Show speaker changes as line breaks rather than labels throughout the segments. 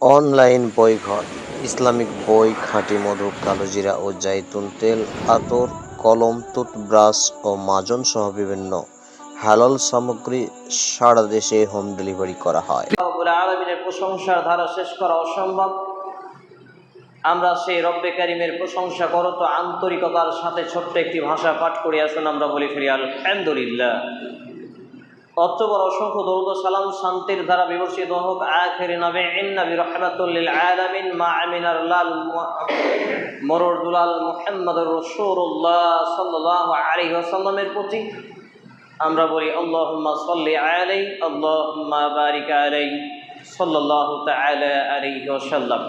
Online বইঘর, Islamic বই, খাঁটি মধু, কালোজিরা ও জাইতুন তেল, আতর, কলম, টুথব্রাশ ও মাজন সহ বিভিন্ন হালাল সামগ্রী সারা দেশে হোম ডেলিভারি করা হয়।
প্রশংসার ধারা শেষ করা অসম্ভব। আমরা সেই রব্বে কারিমের প্রশংসা করো তো আন্তরিকতার সাথে ছোট্ট একটি ভাষা পাঠ করে আসুন আমরা বলি ফিরি আলহামদুলিল্লাহ। অতবর অসংখ্য দৌদ সালাম শান্তির দ্বারা বিবর্ষিত হোক। আখের নবে নবী রহমাতুল্লিল আলামিন মা আমিনার লাল মরর দুলাল মুহাম্মদুর রসুল্লাহ সাল্লাহ আলী ওসাল্লামের প্রতি আমরা বলি, আল্লাহুম্মা সাল্লি আলাই আল্লাহুম্মা বারিক আলাই সাল্লাল্লাহু তাআলা আলাইহি ওয়াসাল্লাম।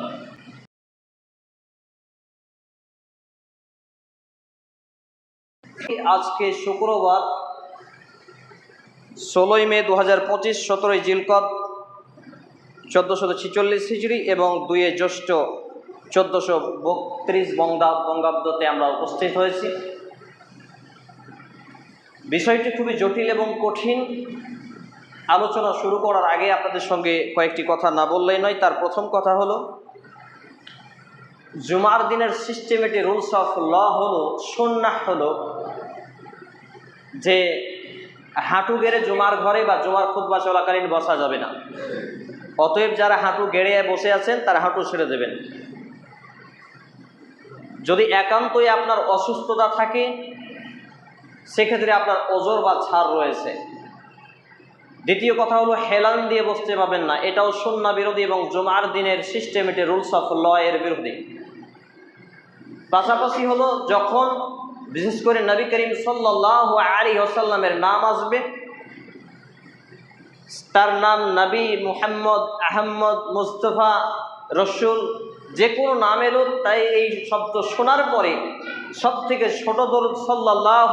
আজকে শুক্রবার ষোলোই মে দু হাজার পঁচিশ, সতেরোই জিলকদ চোদ্দোশো ছিচল্লিশ হিজড়ি এবং দুয়ে জ্যৈষ্ঠ চোদ্দোশো বত্রিশ বঙ্গা বঙ্গাব্দতে আমরা উপস্থিত হয়েছি। বিষয়টি খুবই জটিল এবং কঠিন। আলোচনা শুরু করার আগে আপনাদের সঙ্গে কয়েকটি কথা না বললেই নয়। তার প্রথম কথা হলো, জুমার দিনের সিস্টেমেটি রুলস অফ ল হলো সন্ন্যাহ হলো যে হাঁটু গেড়ে জুমার ঘরে বা জুমার খুদ্া চলাকালীন বসা যাবে না। অতএব যারা হাঁটু গেড়ে বসে আছেন, তারা হাঁটু ছেড়ে দেবেন। যদি একান্তই আপনার অসুস্থতা থাকে, সেক্ষেত্রে আপনার ওজোর বা ছাড় রয়েছে। দ্বিতীয় কথা হলো, হেলান দিয়ে বসতে পাবেন না। এটাও সন্না বিরোধী এবং জুমার দিনের সিস্টেমেটে রুলস অফ ল এর বিরোধী। পাশাপাশি হলো, যখন বিশেষ করে নবী করিম সাল্লাহ আলী ওসাল্লামের নাম আসবে। তার নাম নবী মুহাম্মদ আহম্মদ মুস্তফা, রসুল যে কোনো নাম এলো তাই এই শব্দ শোনার পরে সব থেকে ছোট দরুদ সাল্লাহ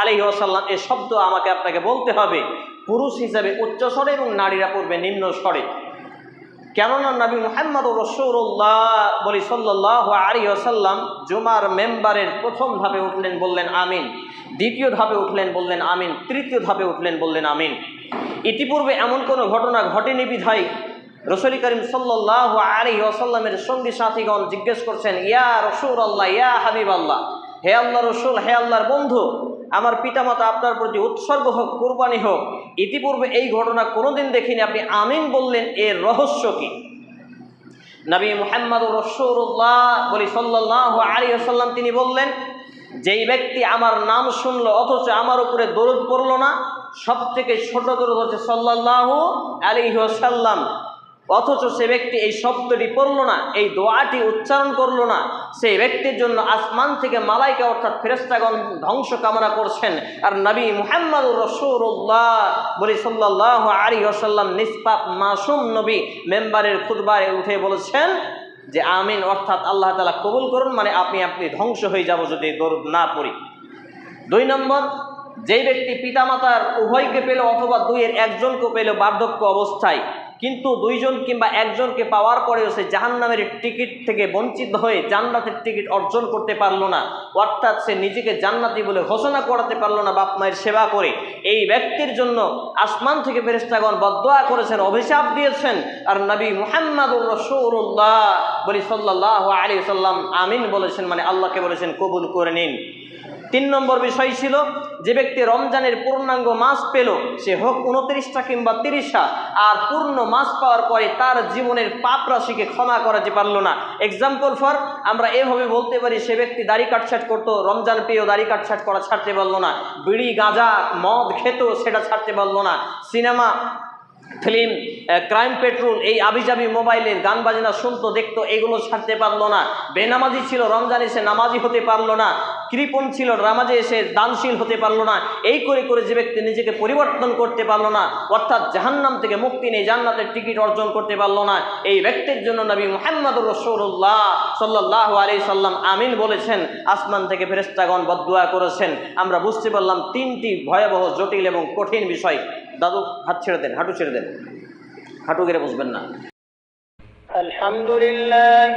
আলী ওসাল্লাম এই শব্দ আমাকে আপনাকে বলতে হবে। পুরুষ হিসাবে উচ্চ স্বরে এবং নারীরা পড়বে নিম্ন স্বরে কেননা নবী মোহাম্মদ রসৌল্লাহ বলি সাল্লাহ আলী আসাল্লাম জুমার মেম্বারের প্রথম ধাপে উঠলেন বললেন আমিন, দ্বিতীয় ধাপে উঠলেন বললেন আমিন, তৃতীয় ধাপে উঠলেন বললেন আমিন। ইতিপূর্বে এমন কোনো ঘটনা ঘটেনি বিধায় রসুল করিম সাল্লাহ আলী আসাল্লামের সঙ্গী সাথীগণ জিজ্ঞেস করছেন, ইয়া রসুল আল্লাহ ইয়া হাবিব আল্লাহ হে আল্লাহ রসুল, হে আল্লাহর বন্ধু আমার পিতামাতা আপনার প্রতি উৎসর্গ হোক, কোরবানি হোক, ইতিপূর্বে এই ঘটনা কোনোদিন দেখিনি, আপনি আমিন বললেন, এর রহস্য কি? নবী মোহাম্মদ রসৌল্লাহ বলি সাল্লাহ আলী আসাল্লাম তিনি বললেন, যেই ব্যক্তি আমার নাম শুনলো, অথচ আমার উপরে দরুদ পড়ল না সব থেকে ছোট দরুদ হচ্ছে সাল্লাহ আলী সাল্লাম অথচ সে ব্যক্তি এই শব্দটি পড়ল না, এই দোয়াটি উচ্চারণ করল না। সেই ব্যক্তির জন্য আসমান থেকে মালাইকা অর্থাৎ ফেরেস্তাগণ ধ্বংস কামনা করছেন। আর নবী মুহাম্মদ রসুল্লাহ বলি সাল্লাহ আলী আসাল্লাম নিষ্পাপ, মাসুম নবী মেম্বারের খুদবারে উঠে বলেছেন যে, আমিন অর্থাৎ আল্লাহ তালা কবুল করুন মানে আপনি আপনি ধ্বংস হয়ে যাব যদি দরুদ না পড়ি। দুই নম্বর, যেই ব্যক্তি পিতামাতার উভয়কে পেল অথবা দুইয়ের একজনকে পেল বার্ধক্য অবস্থায় কিন্তু দুইজন কিংবা একজনকে পাওয়ার পরেও সে জাহান্নামের টিকিট থেকে বঞ্চিত হয়ে জান্নাতের টিকিট অর্জন করতে পারল না। অর্থাৎ সে নিজেকে জান্নাতি বলে ঘোষণা করাতে পারল না বাপ মায়ের সেবা করে। এই ব্যক্তির জন্য আসমান থেকে ফেরেস্তাগণ বদোয়া করেছেন, অভিশাপ দিয়েছেন। আর নবী মুহাম্মাদুর রসৌল্লাহ বলি সাল্লাহ আলী সাল্লাম আমিন বলেছেন মানে আল্লাহকে বলেছেন, কবুল করে নিন। তিন নম্বর বিষয় ছিল, যে ব্যক্তি রমজানের পূর্ণাঙ্গ মাস পেল, সে হোক উনত্রিশটা কিংবা তিরিশটা, আর পূর্ণ মাস পাওয়ার পরে তার জীবনের পাপ রাশিকে ক্ষমা করাতে পারল না। এক্সাম্পল ফর আমরা এভাবে বলতে পারি, সে ব্যক্তি দাড়ি কাটছাট করতো, রমজান পেয়েও দাড়ি কাটছাট করা ছাড়তে পারল না। বিড়ি, গাঁজা, মদ খেত, সেটা ছাড়তে পারল না। সিনেমা ফিল্ম ক্রাইম পেট্রোল, এই আবিজাবি মোবাইলের গান বাজনা শুনতো, দেখতো, এগুলো ছাড়তে পারল না। বেনামাজি ছিল, রমজান এসে নামাজি হতে পারল না। কৃপণ ছিল, নামাজে এসে দানশীল হতে পারল না। এই করে করে যে ব্যক্তি নিজেকে পরিবর্তন করতে পারল না, অর্থাৎ জাহান্নাম থেকে মুক্তি নিয়ে জান্নাতের টিকিট অর্জন করতে পারল না, এই ব্যক্তির জন্য নবী মোহাম্মদ রসৌল্লাহ সাল্লাহ আলি সাল্লাম আমিন বলেছেন, আসমান থেকে ফেরেস্তাগণ বদুয়া করেছেন। আমরা বুঝতে পারলাম তিনটি ভয়াবহ, জটিল এবং কঠিন বিষয়। দাদু হাত ছেড়ে দেন হাঁটু ছেড়ে দেন। হাঁটু গেড়ে বসবেন না।
আলহামদুলিল্লাহ